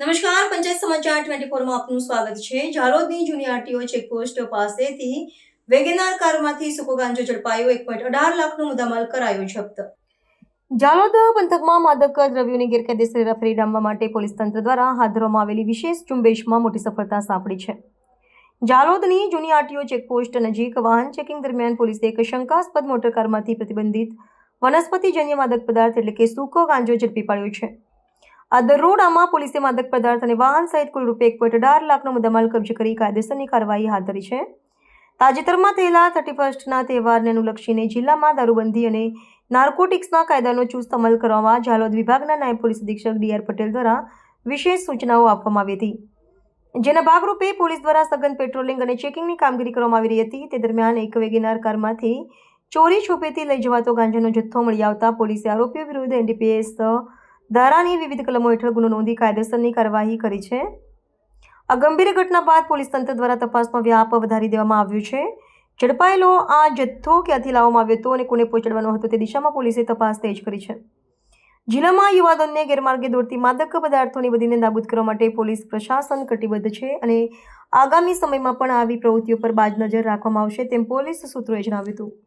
નમસ્કાર, પંચાયત સમાચાર ટ્વેન્ટી ફોરમાં આપનું સ્વાગત છે. જાલોદની જૂની આરટીઓ ચેકપોસ્ટ પાસેથી વેગેનાર કારમાંથી સૂકો ગાંજો ઝડપાયો, એક પોઈન્ટ અઢાર લાખનો મુદ્દામાલ કરાયો જપ્ત. જાલોદ પંથકમાં માદક દ્રવ્યોની ગેરકાયદેસર હેરાફેરી ડામવા માટે પોલીસ તંત્ર દ્વારા હાથ ધરવામાં આવેલી વિશેષ ઝુંબેશમાં મોટી સફળતા સાંપડી છે. જાલોદની જૂની આરટીઓ ચેકપોસ્ટ નજીક વાહન ચેકિંગ દરમિયાન પોલીસે એક શંકાસ્પદ મોટરકારમાંથી પ્રતિબંધિત વનસ્પતિજન્ય માદક પદાર્થ એટલે કે સૂકો ગાંજો ઝડપી પાડ્યો છે. આ દરોડામાં પોલીસે માદક પદાર્થ અને વાહન સહિત કુલ રૂપિયા એક પોઈન્ટ અઢાર લાખનો મુદ્દામાલ કબજે કરી કાયદેસરની કાર્યવાહી હાથ ધરી છે તાજેતરમાં થયેલા થર્ટી ફર્સ્ટના તહેવારને અનુલક્ષીને જિલ્લામાં દારૂબંધી અને નાર્કોટિક્સના કાયદાનો ચુસ્ત અમલ કરવામાં ઝાલોદ વિભાગના નાયબ પોલીસ અધિક્ષક ડી આર પટેલ દ્વારા વિશેષ સૂચનાઓ આપવામાં આવી હતી જેના ભાગરૂપે પોલીસ દ્વારા સઘન પેટ્રોલિંગ અને ચેકિંગની કામગીરી કરવામાં આવી રહી હતી તે દરમિયાન એક વેગેનાર કારમાંથી ચોરી છુપેથી લઈ જવાતો ગાંજાનો જથ્થો મળી આવતા પોલીસે આરોપીઓ વિરુદ્ધ એનડીપીએસ ધારાની વિવિધ કલમો હેઠળ ગુનો નોંધી કાયદેસરની કાર્યવાહી કરી છે. આ ગંભીર ઘટના બાદ પોલીસ તંત્ર દ્વારા તપાસનો વ્યાપ વધારી દેવામાં આવ્યો છે. ઝડપાયેલો આ જથ્થો ક્યાંથી લાવવામાં આવ્યો હતો અને કોને પહોંચાડવાનો હતો તે દિશામાં પોલીસે તપાસ તેજ કરી છે. જિલ્લામાં યુવાધનને ગેરમાર્ગે દોડતી માદક પદાર્થોની બધીને નાબૂદ કરવા માટે પોલીસ પ્રશાસન કટિબદ્ધ છે અને આગામી સમયમાં પણ આવી પ્રવૃત્તિઓ પર બાજ નજર રાખવામાં આવશે તેમ પોલીસ સૂત્રોએ જણાવ્યું હતું.